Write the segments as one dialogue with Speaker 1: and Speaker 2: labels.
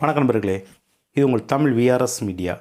Speaker 1: வணக்கம் நண்பர்களே இது உங்கள் தமிழ் விஆர்எஸ் மீடியா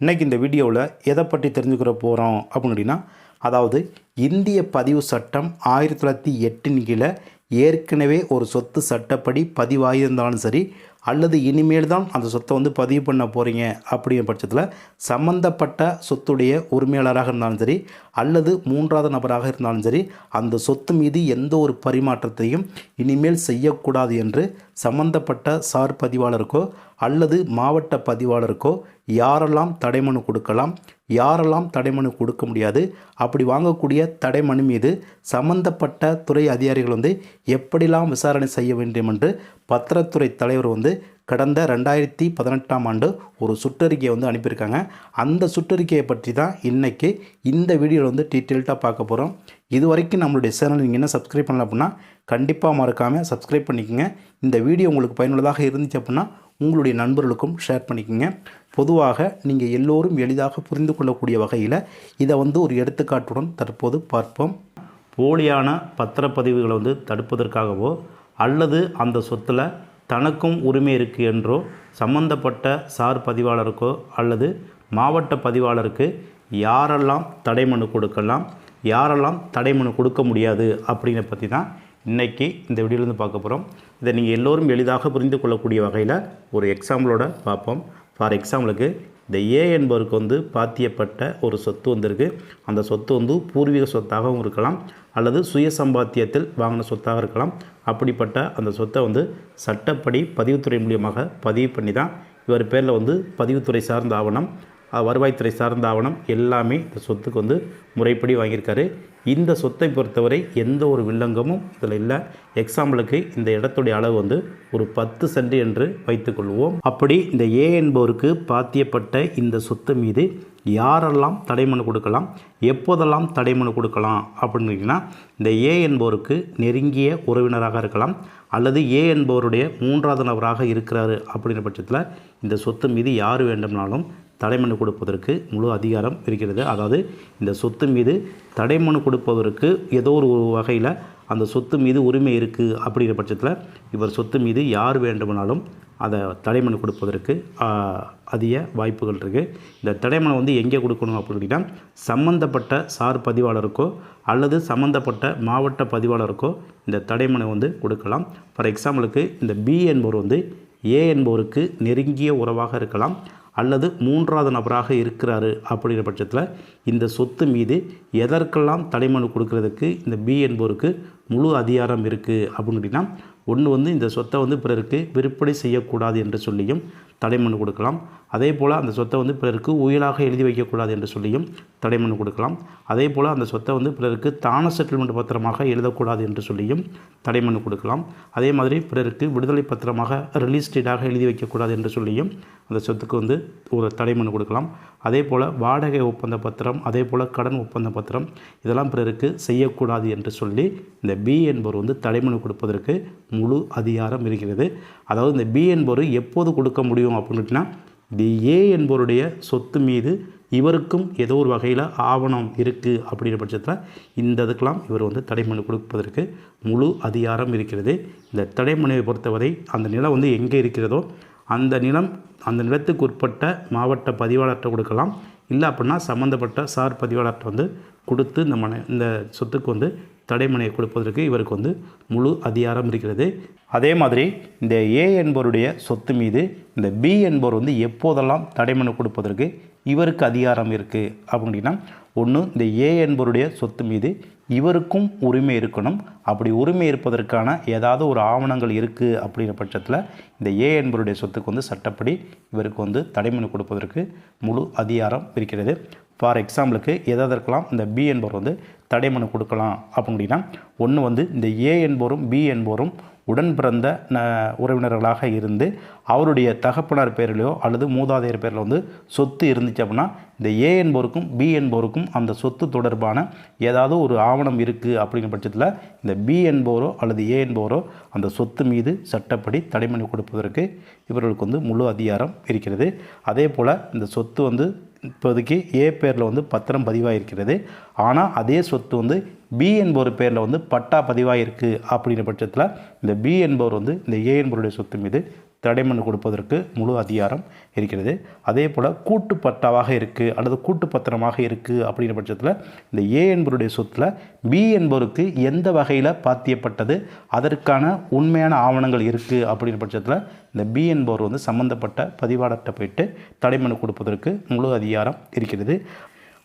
Speaker 1: இன்றைக்கி இந்த வீடியோவில் எதை பற்றி தெரிஞ்சுக்கிற போகிறோம் அப்படின்னு அதாவது இந்திய பதிவு சட்டம் ஆயிரத்தி தொள்ளாயிரத்தி எட்டின் கீழே ஏற்கனவே ஒரு சொத்து சட்டப்படி பதிவாகியிருந்தாலும் சரி அல்லது இனிமேல் தான் அந்த சொத்தை வந்து பதிவு பண்ண போகிறீங்க அப்படிங்கிற பட்சத்தில் சம்மந்தப்பட்ட சொத்துடைய உரிமையாளராக இருந்தாலும் சரி அல்லது மூன்றாவது நபராக இருந்தாலும் சரி அந்த சொத்து மீது எந்த ஒரு பரிமாற்றத்தையும் இனிமேல் செய்யக்கூடாது என்று சம்பந்தப்பட்ட சார் பதிவாளருக்கோ அல்லது மாவட்ட பதிவாளருக்கோ யாரெல்லாம் தடைமனு கொடுக்கலாம் யாரெல்லாம் தடைமனு கொடுக்க முடியாது அப்படி வாங்கக்கூடிய தடைமனு மீது சம்பந்தப்பட்ட துறை அதிகாரிகள் வந்து எப்படிலாம் விசாரணை செய்ய வேண்டும் என்று பத்திரத்துறை தலைவர் வந்து கடந்த ரெண்டாயிரத்தி பதினெட்டாம் ஆண்டு ஒரு சுற்றறிக்கையை வந்து அனுப்பியிருக்காங்க. அந்த சுற்றறிக்கையை பற்றி தான் இன்றைக்கி இந்த வீடியோவில் வந்து டீட்டெயில்டாக பார்க்க போகிறோம் இது வரைக்கும் நம்மளுடைய சேனல் நீங்கள் என்ன சப்ஸ்கிரைப் பண்ணல அப்படின்னா கண்டிப்பாக மறக்காமல் சப்ஸ்கிரைப் பண்ணிக்கோங்க. இந்த வீடியோ உங்களுக்கு பயனுள்ளதாக இருந்துச்சு அப்படின்னா உங்களுடைய நண்பர்களுக்கும் ஷேர் பண்ணிக்கோங்க. பொதுவாக நீங்கள் எல்லோரும் எளிதாக புரிந்து கொள்ளக்கூடிய வகையில் இதை வந்து ஒரு எடுத்துக்காட்டுடன் தற்போது பார்ப்போம். போலியான பத்திரப்பதிவுகளை வந்து தடுப்பதற்காகவோ அல்லது அந்த சொத்தில் தனக்கும் உரிமை இருக்குது என்றோ சம்பந்தப்பட்ட சார் பதிவாளருக்கோ அல்லது மாவட்ட பதிவாளருக்கு யாரெல்லாம் தடைமனு கொடுக்கலாம் யாரெல்லாம் தடைமனு கொடுக்க முடியாது அப்படிங்கிற பற்றி தான் இன்றைக்கி இந்த வீடியோலேருந்து பார்க்க போகிறோம் இதை நீங்கள் எல்லோரும் எளிதாக புரிந்து கொள்ளக்கூடிய வகையில் ஒரு எக்ஸாம்பிளோட பார்ப்போம். ஃபார் எக்ஸாம்பிளுக்கு இந்த ஏ என்பவருக்கு வந்து பாத்தியப்பட்ட ஒரு சொத்து வந்திருக்கு. அந்த சொத்து வந்து பூர்வீக சொத்தாகவும் இருக்கலாம் அல்லது சுய சம்பாத்தியத்தில் வாங்கின சொத்தாக இருக்கலாம். அப்படிப்பட்ட அந்த சொத்தை வந்து சட்டப்படி பதிவுத்துறை மூலியமாக பதிவு பண்ணி தான் இவர் பேரில் வந்து பதிவுத்துறை சார்ந்த ஆவணம் வருவாய்த்துறை சார்ந்த ஆவணம் எல்லாமே இந்த சொத்துக்கு வந்து முறைப்படி வாங்கியிருக்காரு. இந்த சொத்தை பொறுத்தவரை எந்த ஒரு வில்லங்கமும் இதில் இல்லை. எக்ஸாம்பிளுக்கு இந்த இடத்துடைய அளவு வந்து ஒரு பத்து சென்ட் என்று வைத்துக்கொள்வோம் அப்படி இந்த ஏ என்பவருக்கு பாத்தியப்பட்ட இந்த சொத்து மீது யாரெல்லாம் தடைமனு கொடுக்கலாம் எப்போதெல்லாம் தடைமனு கொடுக்கலாம் அப்படின்னு இந்த ஏ என்பவருக்கு நெருங்கிய உறவினராக இருக்கலாம் அல்லது ஏ என்பவருடைய மூன்றாவது நபராக இருக்கிறாரு அப்படின்ற பட்சத்தில் இந்த சொத்து மீது யார் வேண்டும்னாலும் தடைமனு கொடுப்பதற்கு முழு அதிகாரம் இருக்கிறது. அதாவது இந்த சொத்து மீது தடைமனு கொடுப்பதற்கு ஏதோ ஒரு வகையில் அந்த சொத்து மீது உரிமை இருக்குது அப்படிங்கிற பட்சத்தில் இவர் சொத்து மீது யார் வேண்டுமானாலும் அதை தடைமனு கொடுப்பதற்கு அதிக வாய்ப்புகள் இருக்குது இந்த தடைமனு வந்து எங்கே கொடுக்கணும் அப்படின்னா சம்மந்தப்பட்ட சார் பதிவாளருக்கோ அல்லது சம்மந்தப்பட்ட மாவட்ட பதிவாளருக்கோ இந்த தடைமனை வந்து கொடுக்கலாம். ஃபார் எக்ஸாம்பிளுக்கு இந்த பி என்பவர் வந்து ஏ என்பவருக்கு நெருங்கிய உறவாக இருக்கலாம். அல்லது மூன்றாவது நபராக இருக்கிறாரு அப்படிங்கிற பட்சத்தில் இந்த சொத்து மீது எதற்கெல்லாம் தடைமனு கொடுக்கறதுக்கு இந்த பி என்பவருக்கு முழு அதிகாரம் இருக்குது அப்படின்னு கேட்டிங்கன்னா ஒன்று வந்து இந்த சொத்தை வந்து பிறருக்கு விற்பனை செய்யக்கூடாது என்று சொல்லியும் தடைமனு கொடுக்கலாம். அதே போல் அந்த சொத்தை வந்து பிறருக்கு உயிலாக எழுதி வைக்கக்கூடாது என்று சொல்லியும் தடைமனு கொடுக்கலாம். அதே போல் அந்த சொத்தை வந்து பிறருக்கு தான செட்டில்மெண்ட் பத்திரமாக எழுதக்கூடாது என்று சொல்லியும் தடைமனு கொடுக்கலாம். அதே மாதிரி பிறருக்கு விடுதலை பத்திரமாக ரிலீஸ் டேட்டாக எழுதி வைக்கக்கூடாது என்று சொல்லியும் அந்த சொத்துக்கு வந்து ஒரு தடைமனு கொடுக்கலாம். அதே போல் வாடகை ஒப்பந்த பத்திரம் அதே போல் கடன் ஒப்பந்த பத்திரம் இதெல்லாம் பிறருக்கு செய்யக்கூடாது என்று சொல்லி இந்த பி என்பவர் வந்து தடைமனு கொடுப்பதற்கு முழு அதிகாரம் இருக்கிறது. அதாவது இந்த பி என்பவர் எப்போது கொடுக்க முடியும் அப்படின்னா தி ஏ என்பவருடைய சொத்து மீது இவருக்கும் ஏதோ ஒரு வகையில் ஆவணம் இருக்குது அப்படிங்கிற பட்சத்தில் இந்த இதுக்கெல்லாம் இவர் வந்து தடைமனு கொடுப்பதற்கு முழு அதிகாரம் இருக்கிறது. இந்த தடைமனுவை பொறுத்தவரை அந்த நிலம் வந்து எங்கே இருக்கிறதோ அந்த நிலம் அந்த நிலத்துக்கு உட்பட்ட மாவட்ட பதிவாளர்கிட்ட கொடுக்கலாம். இல்லை அப்படின்னா சம்மந்தப்பட்ட சார் பதிவாளர்கிட்ட வந்து கொடுத்து இந்த மனை இந்த சொத்துக்கு வந்து தடைமனையை கொடுப்பதற்கு இவருக்கு வந்து முழு அதிகாரம் இருக்கிறது. அதே மாதிரி இந்த ஏ என்பவருடைய சொத்து மீது இந்த பி என்பவர் வந்து எப்போதெல்லாம் தடைமனு கொடுப்பதற்கு இவருக்கு அதிகாரம் இருக்குது அப்படின்னா ஒன்று இந்த ஏ என்பவருடைய சொத்து மீது இவருக்கும் உரிமை இருக்கணும். அப்படி உரிமை இருப்பதற்கான ஏதாவது ஒரு ஆவணங்கள் இருக்குது அப்படிங்கிற பட்சத்தில் இந்த ஏ என்பவருடைய சொத்துக்கு வந்து சட்டப்படி இவருக்கு வந்து தடைமனு கொடுப்பதற்கு முழு அதிகாரம் இருக்கிறது. ஃபார் எக்ஸாம்பிளுக்கு எதற்கெல்லாம் இந்த பி என்பவர் வந்து தடைமனு கொடுக்கலாம் அப்படின்னா ஒன்று வந்து இந்த ஏ என்போரும் பி என்போரும் உடன் பிறந்த ந உறவினர்களாக இருந்து அவருடைய தகப்பனார் பேரிலோ அல்லது மூதாதையர் பேரில் வந்து சொத்து இருந்துச்சு அப்படின்னா இந்த ஏ என்போருக்கும் பி என்போருக்கும் அந்த சொத்து தொடர்பான ஏதாவது ஒரு ஆவணம் இருக்குது அப்படிங்கிற பட்சத்தில் இந்த பி என்போரோ அல்லது ஏ என்போரோ அந்த சொத்து மீது சட்டப்படி தடைமனு கொடுப்பதற்கு இவர்களுக்கு வந்து முழு அதிகாரம் இருக்கிறது. அதே போல் இந்த சொத்து வந்து இப்போதைக்கு ஏ பேரில் வந்து பத்திரம் பதிவாயிருக்கிறது. ஆனால் அதே சொத்து வந்து பி என்பவர் பேரில் வந்து பட்டா பதிவாக இருக்குது அப்படிங்கிற பட்சத்தில் இந்த பி என்பவர் வந்து இந்த ஏ என்பவருடைய சொத்து மீது தடைமனு கொடுப்பதற்கு முழு அதிகாரம் இருக்கிறது. அதே போல் கூட்டு பட்டாவாக இருக்குது அல்லது கூட்டு பத்திரமாக இருக்குது அப்படிங்கிற பட்சத்தில் இந்த ஏ என்பவருடைய சொத்தில் பி என்பவருக்கு எந்த வகையில் பாத்தியப்பட்டது அதற்கான உண்மையான ஆவணங்கள் இருக்குது அப்படிங்கிற பட்சத்தில் இந்த பி என்பவர் வந்து சம்மந்தப்பட்ட பதிவாளர்கிட்ட போயிட்டு தடைமனு கொடுப்பதற்கு முழு அதிகாரம் இருக்கிறது.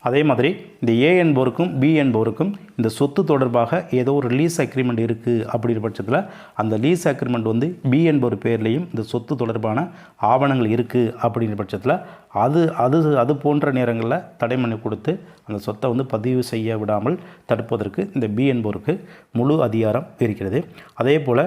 Speaker 1: அதே மாதிரி இந்த ஏ என்பவருக்கும் பி என்பவருக்கும் இந்த சொத்து தொடர்பாக ஏதோ ஒரு லீஸ் அக்ரிமெண்ட் இருக்குது அப்படிங்கிற பட்சத்தில் அந்த லீஸ் அக்ரிமெண்ட் வந்து பி என்பவர் பேர்லேயும் இந்த சொத்து தொடர்பான ஆவணங்கள் இருக்குது அப்படிங்கிற பட்சத்தில் அது அது அது போன்ற நேரங்களில் தடைமனு கொடுத்து அந்த சொத்தை வந்து பதிவு செய்ய விடாமல் தடுப்பதற்கு இந்த பி என்பவருக்கு முழு அதிகாரம் இருக்கிறது. அதே போல்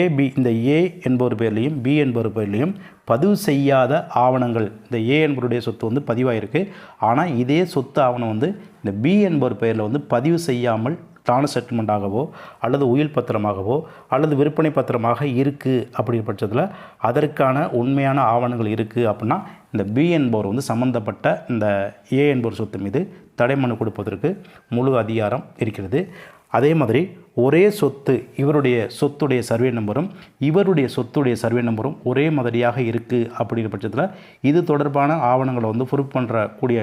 Speaker 1: ஏபி இந்த ஏ என்பவர் பேர்லேயும் பி என்பவர் பேர்லேயும் பதிவு செய்யாத ஆவணங்கள் இந்த ஏ என்பவருடைய சொத்து வந்து பதிவாயிருக்கு. ஆனால் இதே சொத்து ஆவணம் வந்து இந்த பி என்பவர் பெயரில் வந்து பதிவு செய்யாமல் தான செட்டில்மெண்ட்டாகவோ அல்லது உயில் பத்திரமாகவோ அல்லது விற்பனை பத்திரமாக இருக்குது அப்படிங்கிற பட்சத்தில் அதற்கான உண்மையான ஆவணங்கள் இருக்குது அப்படின்னா இந்த பி என்பவர் வந்து சம்மந்தப்பட்ட இந்த ஏ என்பவர் சொத்து மீது தடைமனு கொடுப்பதற்கு முழு அதிகாரம் இருக்கிறது. அதே மாதிரி ஒரே சொத்து இவருடைய சொத்துடைய சர்வே நம்பரும் இவருடைய சொத்துடைய சர்வே நம்பரும் ஒரே மாதிரியாக இருக்குது அப்படிங்கிற பட்சத்தில் இது தொடர்பான ஆவணங்களை வந்து ப்ரூஃப் பண்ணுறக்கூடிய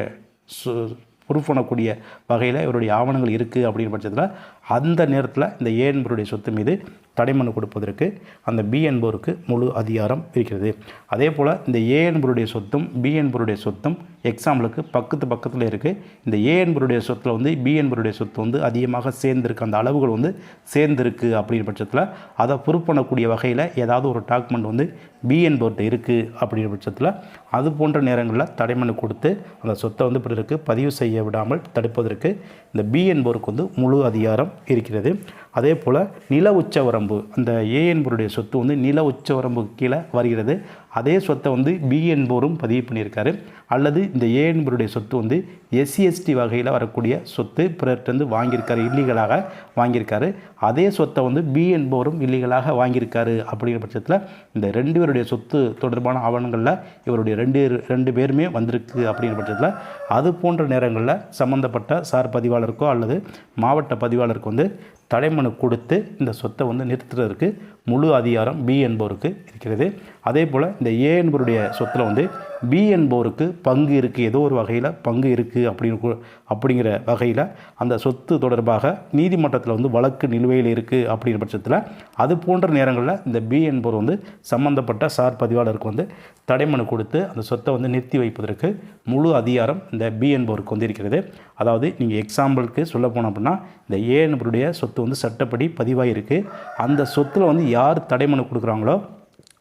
Speaker 1: ப்ரூஃப் பண்ணக்கூடிய வகையில் இவருடைய ஆவணங்கள் இருக்குது அப்படிங்கிற பட்சத்தில் அந்த நேரத்தில் இந்த ஏ என்பவருடைய சொத்து மீது தடைமனு கொடுப்பதற்கு அந்த பி என்பவருக்கு முழு அதிகாரம் இருக்கிறது. அதே போல் இந்த ஏ என்பவருடைய சொத்தும் பி என்பவருடைய சொத்தும் எக்ஸாம்பிளுக்கு பக்கத்து பக்கத்தில் இருக்குது இந்த ஏ என்பவருடைய சொத்தில் வந்து பி என்பவருடைய சொத்து வந்து அதிகமாக சேர்ந்துருக்கு. அந்த அளவுகள் வந்து சேர்ந்துருக்கு அப்படிங்கிற பட்சத்தில் அதை ப்ரூவ் பண்ணக்கூடிய வகையில் ஏதாவது ஒரு டாக்குமெண்ட் வந்து பி என்பவர்கிட்ட இருக்குது அப்படிங்கிற பட்சத்தில் அது போன்ற நேரங்களில் தடைமனு கொடுத்து அந்த சொத்தை வந்து பிறருக்கு பதிவு செய்ய விடாமல் தடுப்பதற்கு இந்த பி என்பவருக்கு வந்து முழு அதிகாரம் இருக்கிறது. அதே போல் நில உச்சவரம்பு அந்த ஏ சொத்து வந்து நில உச்சவரம்பு கீழே வருகிறது. அதே சொத்தை வந்து பி என்போரும் பதிவு பண்ணியிருக்காரு. அல்லது இந்த ஏ என்பவருடைய சொத்து வந்து எஸ்சிஎஸ்டி வகையில் வரக்கூடிய சொத்து பிறர்கிட்டருந்து வாங்கியிருக்காரு இல்லீகலாக வாங்கியிருக்காரு. அதே சொத்தை வந்து பி என்பவரும் இல்லீகலாக வாங்கியிருக்காரு அப்படிங்கிற பட்சத்தில் இந்த ரெண்டு பேருடைய சொத்து தொடர்பான ஆவணங்களில் இவருடைய ரெண்டு ரெண்டு பேருமே வந்திருக்கு அப்படிங்கிற பட்சத்தில் அது போன்ற நேரங்களில் சம்மந்தப்பட்ட சார் பதிவாளருக்கோ அல்லது மாவட்ட பதிவாளருக்கு வந்து தடைமனு கொடுத்து இந்த சொத்தை வந்து நிறுத்துறதுக்கு முழு அதிகாரம் பி என்பவருக்கு இருக்கிறது. அதே போல் இந்த ஏ என்பவருடைய சொத்தில் வந்து பி என்பவருக்கு பங்கு இருக்குது ஏதோ ஒரு வகையில் பங்கு இருக்குது அப்படின்னு அப்படிங்கிற வகையில் அந்த சொத்து தொடர்பாக நீதிமன்றத்தில் வந்து வழக்கு நிலுவையில் இருக்குது அப்படிங்கிற பட்சத்தில் அது போன்ற நேரங்களில் இந்த பி என்பவர் வந்து சம்பந்தப்பட்ட சார் பதிவாளருக்கு வந்து தடைமனு கொடுத்து அந்த சொத்தை வந்து நிறுத்தி வைப்பதற்கு முழு அதிகாரம் இந்த பி என்பவருக்கு வந்து இருக்கிறது. அதாவது நீங்கள் எக்ஸாம்பிளுக்கு சொல்ல போனோம் அப்படின்னா இந்த ஏ என்பவருடைய சொத்து வந்து சட்டப்படி பதிவாயிருக்கு. அந்த சொத்தில் வந்து யார் தடைமனு கொடுக்குறாங்களோ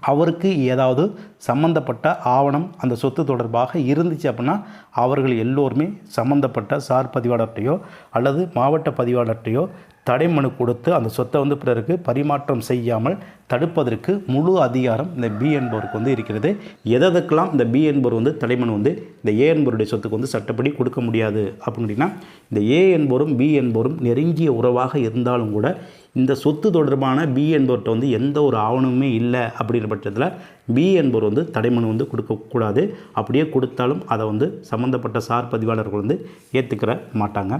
Speaker 1: அவருக்கு ஏதாவது சம்பந்தப்பட்ட ஆவணம் அந்த சொத்து தொடர்பாக இருந்துச்சு அப்படின்னா அவர்கள் எல்லோருமே சம்பந்தப்பட்ட சார் பதிவாளர்கிட்டையோ அல்லது மாவட்ட பதிவாளர்கிட்டையோ தடைமனு கொடுத்து அந்த சொத்தை வந்து பிறருக்கு பரிமாற்றம் செய்யாமல் தடுப்பதற்கு முழு அதிகாரம் இந்த பி என்பவருக்கு வந்து இருக்கிறது. எதற்கெல்லாம் இந்த பி என்பவர் வந்து தடைமனு வந்து இந்த ஏ என்பவருடைய சொத்துக்கு வந்து சட்டப்படி கொடுக்க முடியாது அப்படின்னா இந்த ஏ என்பவரும் பி என்பவரும் நெருங்கிய உறவாக இருந்தாலும் கூட இந்த சொத்து தொடர்பான பி என்பவர்கிட்ட வந்து எந்த ஒரு ஆவணமுமே இல்லை அப்படின்ற பட்சத்தில் பி என்பவர் வந்து தடைமனு வந்து கொடுக்கக்கூடாது அப்படியே கொடுத்தாலும் அதை வந்து சம்மந்தப்பட்ட சார் பதிவாளர்கள் வந்து ஏற்றுக்கிற மாட்டாங்க.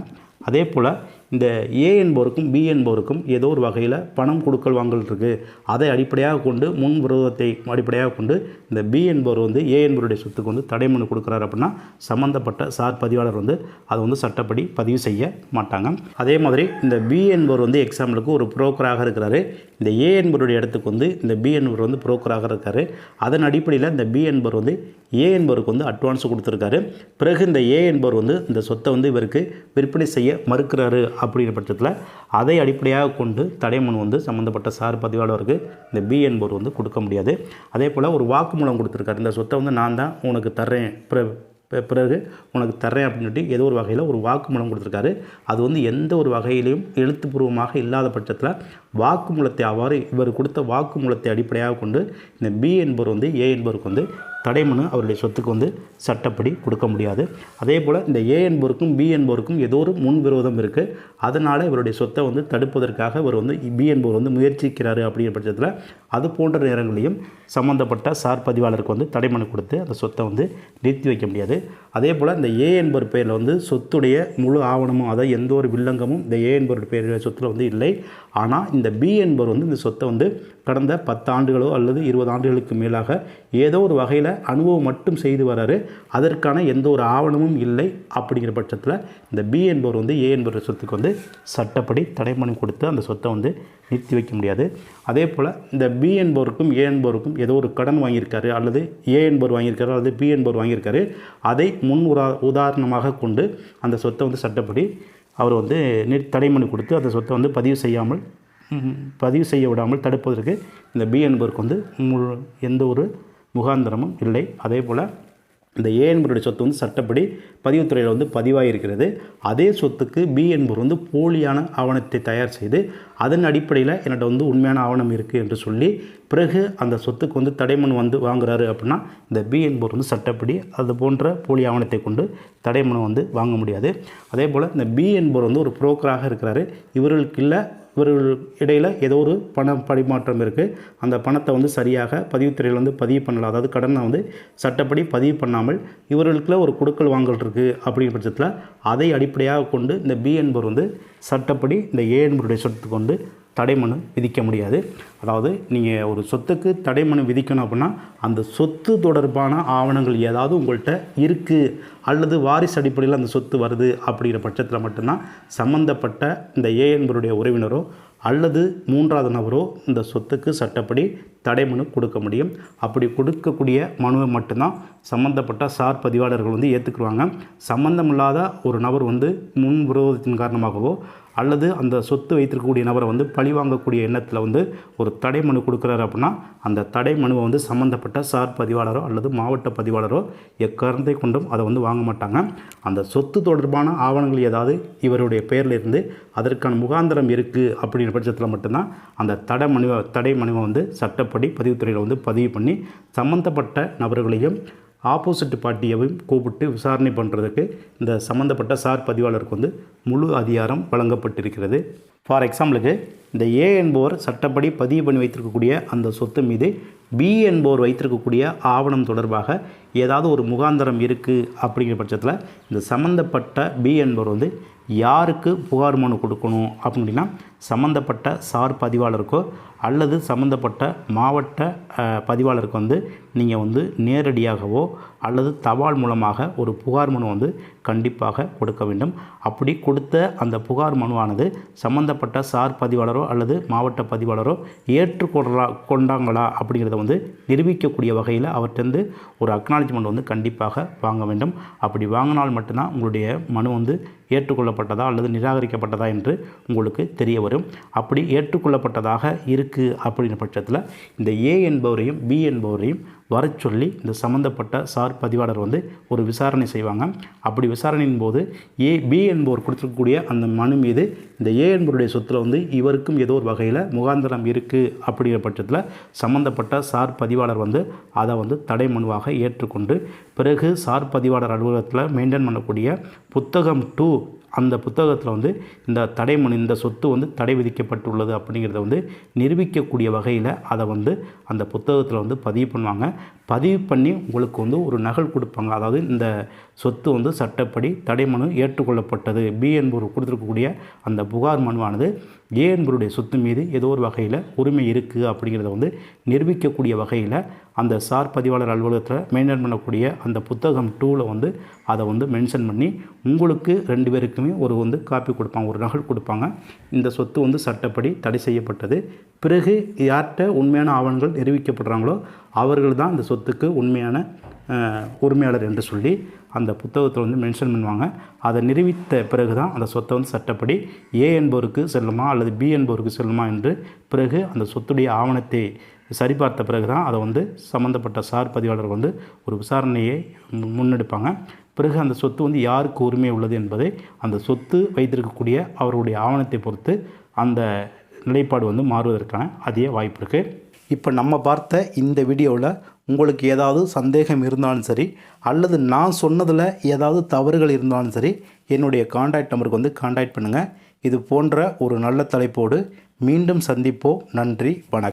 Speaker 1: அதே போல் இந்த ஏ என்பவருக்கும் பி என்பவருக்கும் ஏதோ ஒரு வகையில் பணம் கொடுக்கல் வாங்கல் இருக்குது அதை அடிப்படையாக கொண்டு முன் விரோதத்தை அடிப்படையாக கொண்டு இந்த பி என்பவர் வந்து ஏ என்பவருடைய சொத்துக்கு வந்து தடைமனு கொடுக்குறாரு அப்படின்னா சம்மந்தப்பட்ட சார் பதிவாளர் வந்து அதை வந்து சட்டப்படி பதிவு செய்ய மாட்டாங்க. அதே மாதிரி இந்த பி என்பவர் வந்து எக்ஸாம்பிளுக்கு ஒரு புரோக்கராக இருக்கிறாரு. இந்த ஏ என்பவருடைய இடத்துக்கு வந்து இந்த பி என்பவர் வந்து புரோக்கராக இருக்காரு. அதன் அடிப்படையில் இந்த பி என்பவர் வந்து ஏ என்பவருக்கு வந்து அட்வான்ஸ் கொடுத்துருக்காரு. பிறகு இந்த ஏ என்பவர் வந்து இந்த சொத்தை வந்து இவருக்கு விற்பனை செய்ய மறுக்கிறாரு அப்படிங்கிற பட்சத்தில் அதை அடிப்படையாக கொண்டு தடைமன் வந்து சம்மந்தப்பட்ட சார் பதிவாளருக்கு இந்த பி என்பவர் வந்து கொடுக்க முடியாது. அதே போல் ஒரு வாக்குமூலம் கொடுத்துருக்காரு. இந்த சொத்தை வந்து நான் தான் உனக்கு தர்றேன். பிற- பிறகு உனக்கு தர்றேன் அப்படின்னு சொல்லி ஏதோ ஒரு வகையில் ஒரு வாக்குமூலம் கொடுத்துருக்காரு. அது வந்து எந்த ஒரு வகையிலையும் எழுத்துப்பூர்வமாக இல்லாத பட்சத்தில் வாக்குமூலத்தை அவ்வாறு இவர் கொடுத்த வாக்குமூலத்தை அடிப்படையாக கொண்டு இந்த பி என்பவர் வந்து ஏ என்பவருக்கு வந்து தடைமனு அவருடைய சொத்துக்கு வந்து சட்டப்படி கொடுக்க முடியாது. அதே போல் இந்த ஏ என்பவருக்கும் பி என்பவருக்கும் ஏதோ ஒரு முன்விரோதம் இருக்குது அதனால் இவருடைய சொத்தை வந்து தடுப்பதற்காக இவர் வந்து பி என்பவர் வந்து முயற்சிக்கிறாரு அப்படிங்கிற பட்சத்தில் அது போன்ற நேரங்களையும் சம்மந்தப்பட்ட சார் பதிவாளருக்கு வந்து தடைமனு கொடுத்து அந்த சொத்தை வந்து நிறுத்தி வைக்க முடியாது. அதே போல் இந்த ஏ என்பவர் பெயரில் வந்து சொத்துடைய முழு ஆவணமும் அதாவது எந்த ஒரு வில்லங்கமும் இந்த ஏ என்பவருடைய பெயரில் சொத்தில் வந்து இல்லை. ஆனால் இந்த பி என்பவர் வந்து இந்த சொத்தை வந்து கடந்த பத்து ஆண்டுகளோ அல்லது இருபது ஆண்டுகளுக்கு மேலாக ஏதோ ஒரு வகையில் அனுபவம் மட்டும் செய்து வராரு. அதற்கான எந்த ஒரு ஆவணமும் இல்லை அப்படிங்கிற பட்சத்தில் இந்த பி என்பவர் வந்து ஏ என்பவர் சொத்துக்கு வந்து சட்டப்படி தடைமனு கொடுத்து அந்த சொத்தை வந்து நிறுத்தி வைக்க முடியாது. அதே போல் இந்த பி என்பவருக்கும் ஏ என்பவருக்கும் ஏதோ ஒரு கடன் வாங்கியிருக்காரு அல்லது ஏ என்பவர் வாங்கியிருக்காரு அல்லது பி என்பவர் வாங்கியிருக்காரு. அதை முன் உரா உதாரணமாக கொண்டு அந்த சொத்தை வந்து சட்டப்படி அவர் வந்து தடைமனு கொடுத்து அந்த சொத்தை வந்து பதிவு செய்யாமல் பதிவு செய்ய விடாமல் தடுப்பதற்கு இந்த பி என்பவருக்கு வந்து முழு எந்த ஒரு முகாந்திரமும் இல்லை. அதே போல் இந்த ஏ என்பவருடைய சொத்து வந்து சட்டப்படி பதிவுத்துறையில் வந்து பதிவாகியிருக்கிறது அதே சொத்துக்கு பி என்பவர் வந்து போலியான ஆவணத்தை தயார் செய்து அதன் அடிப்படையில் என்னோட வந்து உண்மையான ஆவணம் இருக்குது என்று சொல்லி பிறகு அந்த சொத்துக்கு வந்து தடைமனு வந்து வாங்குறாரு அப்படின்னா இந்த பி என்பவர் வந்து சட்டப்படி அது போன்ற போலி ஆவணத்தை கொண்டு தடைமனு வந்து வாங்க முடியாது. அதே போல் இந்த பி என்பவர் வந்து ஒரு புரோக்கராக இருக்கிறாரு. இவர்களுக்கு இல்லை இவர்கள் இடையில் ஏதோ ஒரு பண பரிமாற்றம் இருக்குது அந்த பணத்தை வந்து சரியாக பதிவுத்துறையில் வந்து பதிவு பண்ணல. அதாவது கடனை வந்து சட்டப்படி பதிவு பண்ணாமல் இவர்களுக்குள்ள ஒரு கொடுக்கல் வாங்கல் இருக்குது அப்படிங்கிற பட்சத்தில் அதை அடிப்படையாக கொண்டு இந்த பி என்பவர் வந்து சட்டப்படி இந்த ஏ என்பவருடைய சொத்து கொண்டு தடைமனு விதிக்க முடியாது. அதாவது நீங்கள் ஒரு சொத்துக்கு தடைமனு விதிக்கணும் அப்படின்னா அந்த சொத்து தொடர்பான ஆவணங்கள் ஏதாவது உங்கள்கிட்ட இருக்குது அல்லது வாரிசு அடிப்படையில் அந்த சொத்து வருது அப்படிங்கிற பட்சத்தில் மட்டும்தான் சம்மந்தப்பட்ட இந்த ஏ என்பவருடைய உறவினரோ அல்லது மூன்றாவது நபரோ இந்த சொத்துக்கு சட்டப்படி தடைமனு கொடுக்க முடியும். அப்படி கொடுக்கக்கூடிய மனுவை மட்டும்தான் சம்மந்தப்பட்ட சார் பதிவாளர்கள் வந்து ஏற்றுக்குருவாங்க சம்மந்தமில்லாத ஒரு நபர் வந்து முன் விரோதத்தின் காரணமாகவோ அல்லது அந்த சொத்து வைத்திருக்கக்கூடிய நபரை வந்து பழி வாங்கக்கூடிய எண்ணத்தில் வந்து ஒரு தடை மனு கொடுக்குறாரு அப்படின்னா அந்த தடை மனுவை வந்து சம்மந்தப்பட்ட சார் பதிவாளரோ அல்லது மாவட்ட பதிவாளரோ எக்காரணத்தை கொண்டும் அதை வந்து வாங்க மாட்டாங்க. அந்த சொத்து தொடர்பான ஆவணங்கள் ஏதாவது இவருடைய பெயரில் இருந்து அதற்கான முகாந்திரம் இருக்குது அப்படிங்கிற பட்சத்தில் மட்டும்தான் அந்த தடை மனுவை தடை மனுவை வந்து சட்டப்படி பதிவுத்துறையில் வந்து பதிவு பண்ணி சம்மந்தப்பட்ட நபர்களையும் ஆப்போசிட் பார்ட்டியையும் கூப்பிட்டு விசாரணை பண்ணுறதுக்கு இந்த சம்மந்தப்பட்ட சார் பதிவாளருக்கு வந்து முழு அதிகாரம் வழங்கப்பட்டிருக்கிறது. ஃபார் எக்ஸாம்பிளுக்கு இந்த ஏ என்பவர் சட்டப்படி பதிவு பண்ணி வைத்திருக்கக்கூடிய அந்த சொத்து மீது பி என்பவர் வைத்திருக்கக்கூடிய ஆவணம் தொடர்பாக ஏதாவது ஒரு முகாந்தரம் இருக்குது அப்படிங்கிற பட்சத்தில் இந்த சம்மந்தப்பட்ட பி என்பவர் வந்து யாருக்கு புகார் மனு கொடுக்கணும் அப்படின்னா சம்மந்தப்பட்ட சார் பதிவாளருக்கோ அல்லது சம்மந்தப்பட்ட மாவட்ட பதிவாளருக்கு வந்து நீங்கள் வந்து நேரடியாகவோ அல்லது தபால் மூலமாக ஒரு புகார் மனு வந்து கண்டிப்பாக கொடுக்க வேண்டும். அப்படி கொடுத்த அந்த புகார் மனுவானது சம்மந்தப்பட்ட சார் பதிவாளரோ அல்லது மாவட்ட பதிவாளரோ ஏற்றுக்கொள்ளா கொண்டாங்களா அப்படிங்கிறத வந்து நிரூபிக்கக்கூடிய வகையில் அவர்கிட்டருந்து ஒரு அக்னாலஜ்மெண்ட் வந்து கண்டிப்பாக வாங்க வேண்டும். அப்படி வாங்கினால் மட்டும்தான் உங்களுடைய மனு வந்து ஏற்றுக்கொள்ளப்பட்டதா அல்லது நிராகரிக்கப்பட்டதா என்று உங்களுக்கு தெரிய வரும் அப்படி ஏற்றுக்கொள்ளப்பட்டதாக இருக்குது அப்படின்ற பட்சத்தில் இந்த ஏ என்பவரையும் பி என்பவரையும் வரச் சொல்லி இந்த சம்மந்தப்பட்ட சார் பதிவாளர் வந்து ஒரு விசாரணை செய்வாங்க. அப்படி விசாரணையின் போது ஏ பி என்பவர் கொடுத்துருக்கக்கூடிய அந்த மனு மீது இந்த ஏ என்பவருடைய சொத்தில் வந்து இவருக்கும் ஏதோ ஒரு வகையில் முகாந்திரம் இருக்குது அப்படிங்கிற பட்சத்தில் சம்மந்தப்பட்ட சார் பதிவாளர் வந்து அதை வந்து தடை மனுவாக ஏற்றுக்கொண்டு பிறகு சார் பதிவாளர் அலுவலகத்தில் மெயின்டைன் பண்ணக்கூடிய புத்தகம் டூ அந்த புத்தகத்தில் வந்து இந்த தடைமனு இந்த சொத்து வந்து தடை விதிக்கப்பட்டுள்ளது அப்படிங்கிறத வந்து நிரூபிக்கக்கூடிய வகையில் அதை வந்து அந்த புத்தகத்தில் வந்து பதிவு பண்ணுவாங்க. பதிவு பண்ணி உங்களுக்கு வந்து ஒரு நகல் கொடுப்பாங்க. அதாவது இந்த சொத்து வந்து சட்டப்படி தடை மனு ஏற்றுக்கொள்ளப்பட்டது. பி என்பவர் கொடுத்துருக்கக்கூடிய அந்த புகார் மனுவானது ஏ என்பவருடைய சொத்து மீது ஏதோ ஒரு வகையில் உரிமை இருக்குது அப்படிங்கிறத வந்து நிரூபிக்கக்கூடிய வகையில் அந்த சார் பதிவாளர் அலுவலகத்தில் மெயின்டைன் பண்ணக்கூடிய அந்த புத்தகம் டூவில் வந்து அதை வந்து மென்ஷன் பண்ணி உங்களுக்கு ரெண்டு பேருக்குமே ஒரு வந்து காப்பி கொடுப்பாங்க ஒரு நகல் கொடுப்பாங்க. இந்த சொத்து வந்து சட்டப்படி தடை செய்யப்பட்டது. பிறகு யார்கிட்ட உண்மையான ஆவணங்கள் நிரூபிக்கப்படுறாங்களோ அவர்கள் தான் இந்த சொத்துக்கு உண்மையான உரிமையாளர் என்று சொல்லி அந்த புத்தகத்தை வந்து மென்ஷன் பண்ணுவாங்க. அதை நிரூபித்த பிறகு தான் அந்த சொத்தை வந்து சட்டப்படி ஏ என்பவருக்கு செல்லுமா அல்லது பி என்பவருக்கு செல்லுமா என்று பிறகு அந்த சொத்துடைய ஆவணத்தை சரிபார்த்த பிறகு தான் அதை வந்து சம்மந்தப்பட்ட சார் பதிவாளர் வந்து ஒரு விசாரணையை மு- முன்னெடுப்பாங்க. பிறகு அந்த சொத்து வந்து யாருக்கு உரிமை உள்ளது என்பதை அந்த சொத்து வைத்திருக்கக்கூடிய அவருடைய ஆவணத்தை பொறுத்து அந்த நிலைப்பாடு வந்து மாறுவதற்கான அதிக வாய்ப்பு இருக்குது இப்போ நம்ம பார்த்த இந்த வீடியோவில் உங்களுக்கு ஏதாவது சந்தேகம் இருந்தாலும் சரி அல்லது நான் சொன்னதில் ஏதாவது தவறுகள் இருந்தாலும் சரி என்னுடைய காண்டாக்ட் நம்பருக்கு வந்து காண்டாக்ட் பண்ணுங்கள் இது போன்ற ஒரு நல்ல தலைப்போடு மீண்டும் சந்திப்போம். நன்றி வணக்கம்.